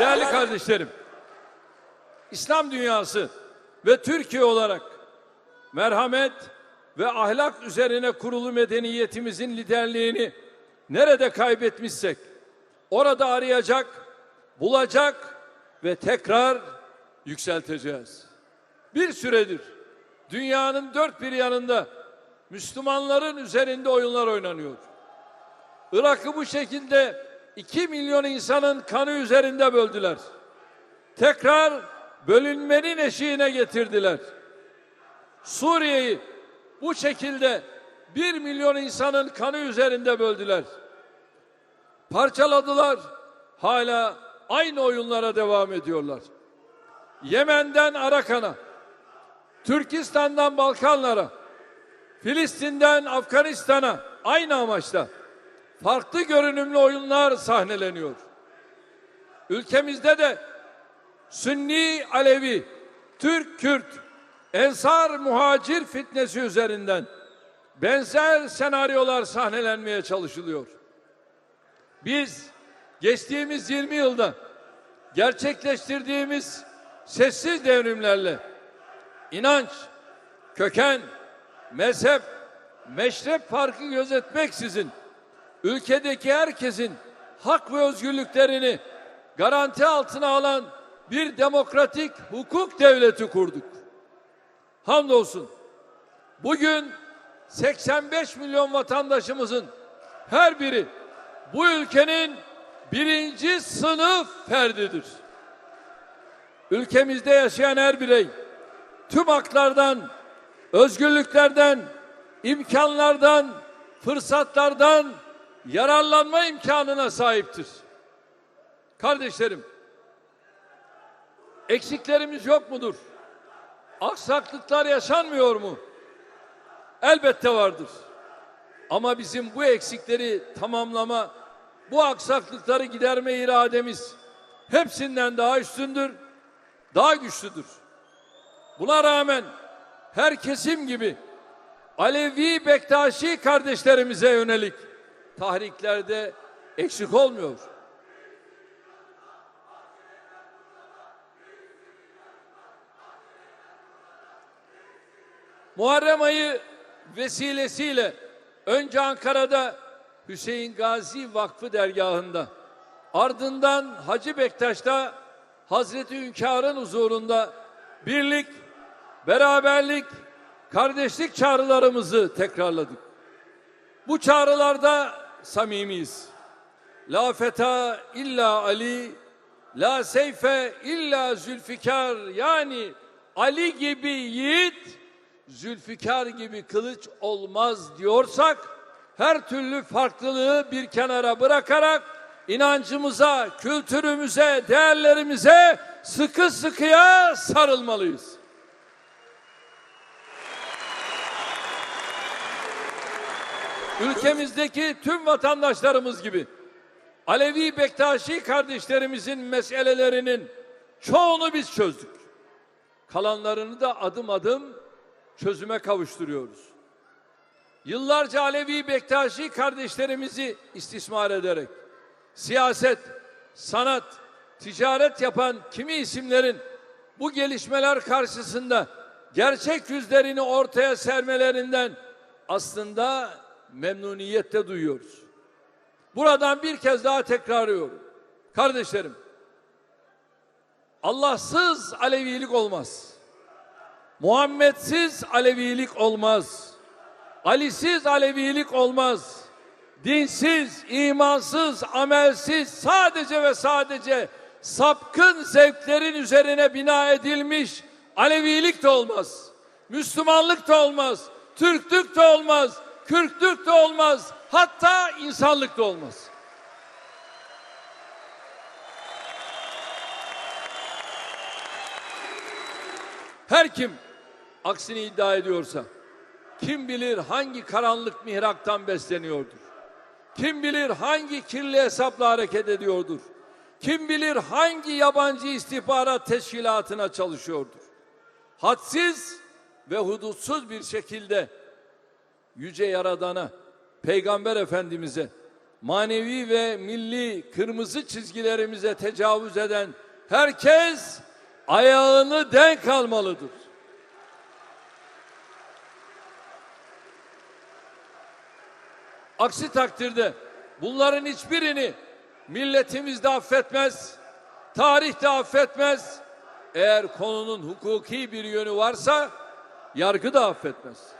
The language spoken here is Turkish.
Değerli kardeşlerim, İslam dünyası ve Türkiye olarak merhamet ve ahlak üzerine kurulu medeniyetimizin liderliğini nerede kaybetmişsek orada arayacak, bulacak ve tekrar yükselteceğiz. Bir süredir dünyanın dört bir yanında Müslümanların üzerinde oyunlar oynanıyor. Irak'ı bu şekilde 2 milyon insanın kanı üzerinde böldüler. Tekrar bölünmenin eşiğine getirdiler. Suriye'yi bu şekilde 1 milyon insanın kanı üzerinde böldüler. Parçaladılar. Hala aynı oyunlara devam ediyorlar. Yemen'den Arakan'a, Türkistan'dan Balkanlara, Filistin'den Afganistan'a aynı amaçla farklı görünümlü oyunlar sahneleniyor. Ülkemizde de Sünni Alevi, Türk Kürt, Ensar muhacir fitnesi üzerinden benzer senaryolar sahnelenmeye çalışılıyor. Biz geçtiğimiz 20 yılda gerçekleştirdiğimiz sessiz devrimlerle inanç, köken, mezhep, meşrep farkı gözetmeksizin ülkedeki herkesin hak ve özgürlüklerini garanti altına alan bir demokratik hukuk devleti kurduk. Hamdolsun bugün 85 milyon vatandaşımızın her biri bu ülkenin birinci sınıf ferdidir. Ülkemizde yaşayan her birey tüm haklardan, özgürlüklerden, imkanlardan, fırsatlardan yararlanma imkanına sahiptir. Kardeşlerim, eksiklerimiz yok mudur? Aksaklıklar yaşanmıyor mu? Elbette vardır. Ama bizim bu eksikleri tamamlama, bu aksaklıkları giderme irademiz hepsinden daha üstündür, daha güçlüdür. Buna rağmen her kesim gibi Alevi Bektaşi kardeşlerimize yönelik tahriklerde eksik olmuyor. Muharrem ayı vesilesiyle önce Ankara'da Hüseyin Gazi Vakfı dergahında ardından Hacı Bektaş'ta Hazreti Hünkâr'ın huzurunda birlik, beraberlik, kardeşlik çağrılarımızı tekrarladık. Bu çağrılarda samimiyiz. La feta illa Ali, la seyfe illa Zülfikar yani Ali gibi yiğit, Zülfikar gibi kılıç olmaz diyorsak her türlü farklılığı bir kenara bırakarak inancımıza, kültürümüze, değerlerimize sıkı sıkıya sarılmalıyız. Ülkemizdeki tüm vatandaşlarımız gibi Alevi Bektaşi kardeşlerimizin meselelerinin çoğunu biz çözdük. Kalanlarını da adım adım çözüme kavuşturuyoruz. Yıllarca Alevi Bektaşi kardeşlerimizi istismar ederek siyaset, sanat, ticaret yapan kimi isimlerin bu gelişmeler karşısında gerçek yüzlerini ortaya sermelerinden aslında memnuniyette duyuyoruz. Buradan bir kez daha tekrarlıyorum. Kardeşlerim, Allahsız Alevilik olmaz. Muhammedsiz Alevilik olmaz. Ali'siz Alevilik olmaz. Dinsiz, imansız, amelsiz, sadece ve sadece sapkın zevklerin üzerine bina edilmiş Alevilik de olmaz. Müslümanlık da olmaz. Türklük de olmaz. Kürklük de olmaz. Hatta insanlık da olmaz. Her kim aksini iddia ediyorsa kim bilir hangi karanlık mihraktan besleniyordur. Kim bilir hangi kirli hesapla hareket ediyordur. Kim bilir hangi yabancı istihbarat teşkilatına çalışıyordur. Hadsiz ve hudutsuz bir şekilde yüce yaradana, peygamber efendimize, manevi ve milli kırmızı çizgilerimize tecavüz eden herkes ayağını denk almalıdır. Aksi takdirde bunların hiçbirini milletimiz de affetmez, tarih de affetmez. Eğer konunun hukuki bir yönü varsa yargı da affetmez.